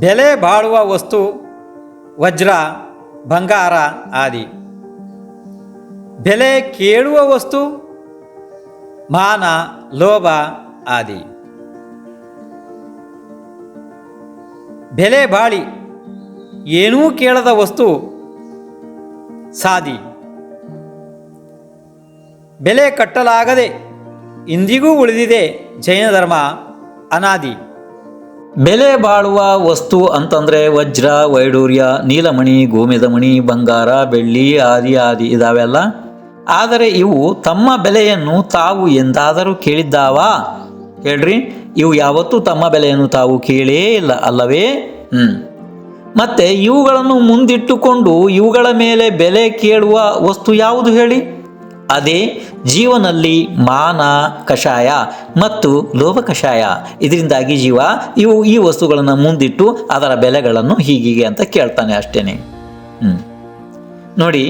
ಬೆಲೆ ಬಾಳುವ ವಸ್ತು, ವಜ್ರ, ಬಂಗಾರ ಆದಿ. ಬೆಲೆ ಕೇಳುವ ವಸ್ತು, ಮಾನ, ಲೋಭ ಆದಿ. ಬೆಲೆ ಬಾಳಿ, ಏನೂ ಕೇಳದ ವಸ್ತು, ಸಾದಿ. ಬೆಲೆ ಕಟ್ಟಲಾಗದೆ, ಇಂದಿಗೂ ಉಳಿದಿದೆ ಜೈನ ಧರ್ಮ ಅನಾದಿ. ಬೆಲೆ ಬಾಳುವ ವಸ್ತು ಅಂತಂದರೆ ವಜ್ರ, ವೈಡೂರ್ಯ, ನೀಲಮಣಿ, ಗೋಮೆದಮಣಿ, ಬಂಗಾರ, ಬೆಳ್ಳಿ, ಆದಿ ಆದಿ ಇದಾವೆಲ್ಲ. ಆದರೆ ಇವು ತಮ್ಮ ಬೆಲೆಯನ್ನು ತಾವು ಎಂದಾದರೂ ಕೇಳಿದ್ದಾವಾ? ಹೇಳ್ರಿ, ಇವು ಯಾವತ್ತೂ ತಮ್ಮ ಬೆಲೆಯನ್ನು ತಾವು ಕೇಳೇ ಇಲ್ಲ, ಅಲ್ಲವೇ? ಹ್ಞೂ ಮತ್ತು ಇವುಗಳನ್ನು ಮುಂದಿಟ್ಟುಕೊಂಡು ಇವುಗಳ ಮೇಲೆ ಬೆಲೆ ಕೇಳುವ ವಸ್ತು ಯಾವುದು ಹೇಳಿ? ಅದೇ ಜೀವನಲ್ಲಿ ಮಾನ ಕಷಾಯ ಮತ್ತು ಲೋಭ ಕಷಾಯ. ಇದರಿಂದಾಗಿ ಜೀವ ಇವು ಈ ವಸ್ತುಗಳನ್ನು ಮುಂದಿಟ್ಟು ಅದರ ಬೆಲೆಗಳನ್ನು ಹೀಗೀಗೆ ಅಂತ ಕೇಳ್ತಾನೆ ಅಷ್ಟೇನೆ. ನೋಡಿ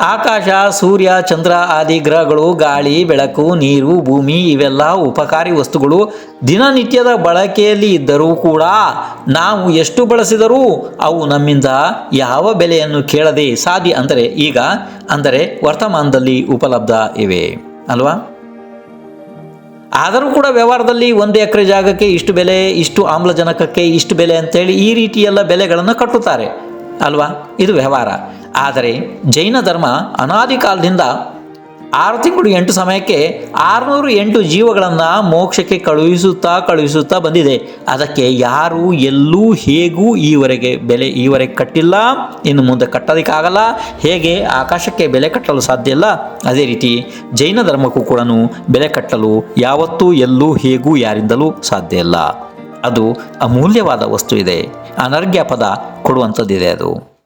ಆಕಾಶ, ಸೂರ್ಯ, ಚಂದ್ರ ಆದಿ ಗ್ರಹಗಳು, ಗಾಳಿ, ಬೆಳಕು, ನೀರು, ಭೂಮಿ ಇವೆಲ್ಲ ಉಪಕಾರಿ ವಸ್ತುಗಳು. ದಿನನಿತ್ಯದ ಬಳಕೆಯಲ್ಲಿ ಇದ್ದರೂ ಕೂಡ ನಾವು ಎಷ್ಟು ಬಳಸಿದರೂ ಅವು ನಮ್ಮಿಂದ ಯಾವ ಬೆಲೆಯನ್ನು ಕೇಳದೆ ಸಾಧ್ಯ ಅಂದರೆ ಈಗ ಅಂದರೆ ವರ್ತಮಾನದಲ್ಲಿ ಉಪಲಬ್ಧ ಇವೆ. ಅಲ್ವಾ? ಆದರೂ ಕೂಡ ವ್ಯವಹಾರದಲ್ಲಿ ಒಂದು ಎಕರೆ ಜಾಗಕ್ಕೆ ಇಷ್ಟು ಬೆಲೆ, ಇಷ್ಟು ಆಮ್ಲಜನಕಕ್ಕೆ ಇಷ್ಟು ಬೆಲೆ ಅಂತೇಳಿ ಈ ರೀತಿಯೆಲ್ಲ ಬೆಲೆಗಳನ್ನು ಕಟ್ಟುತ್ತಾರೆ. ಅಲ್ವಾ? ಇದು ವ್ಯವಹಾರ. ಆದರೆ ಜೈನ ಧರ್ಮ ಅನಾದಿ ಕಾಲದಿಂದ ಆರು ತಿಂಗಳು ಎಂಟು ಸಮಯಕ್ಕೆ ಆರುನೂರು ಎಂಟು ಜೀವಗಳನ್ನು ಮೋಕ್ಷಕ್ಕೆ ಕಳುಹಿಸುತ್ತಾ ಕಳುಹಿಸುತ್ತಾ ಬಂದಿದೆ. ಅದಕ್ಕೆ ಯಾರು ಎಲ್ಲೂ ಹೇಗೂ ಈವರೆಗೆ ಬೆಲೆ ಈವರೆಗೆ ಕಟ್ಟಿಲ್ಲ, ಇನ್ನು ಮುಂದೆ ಕಟ್ಟೋದಕ್ಕಾಗಲ್ಲ. ಹೇಗೆ? ಆಕಾಶಕ್ಕೆ ಬೆಲೆ ಕಟ್ಟಲು ಸಾಧ್ಯ ಇಲ್ಲ. ಅದೇ ರೀತಿ ಜೈನ ಧರ್ಮಕ್ಕೂ ಕೂಡ ಬೆಲೆ ಕಟ್ಟಲು ಯಾವತ್ತೂ ಎಲ್ಲೂ ಹೇಗೂ ಯಾರಿಂದಲೂ ಸಾಧ್ಯ ಇಲ್ಲ. ಅದು ಅಮೂಲ್ಯವಾದ ವಸ್ತು ಇದೆ. ಅನರ್ಘ್ಯ ಪದ ಕೊಡುವಂಥದ್ದಿದೆ ಅದು.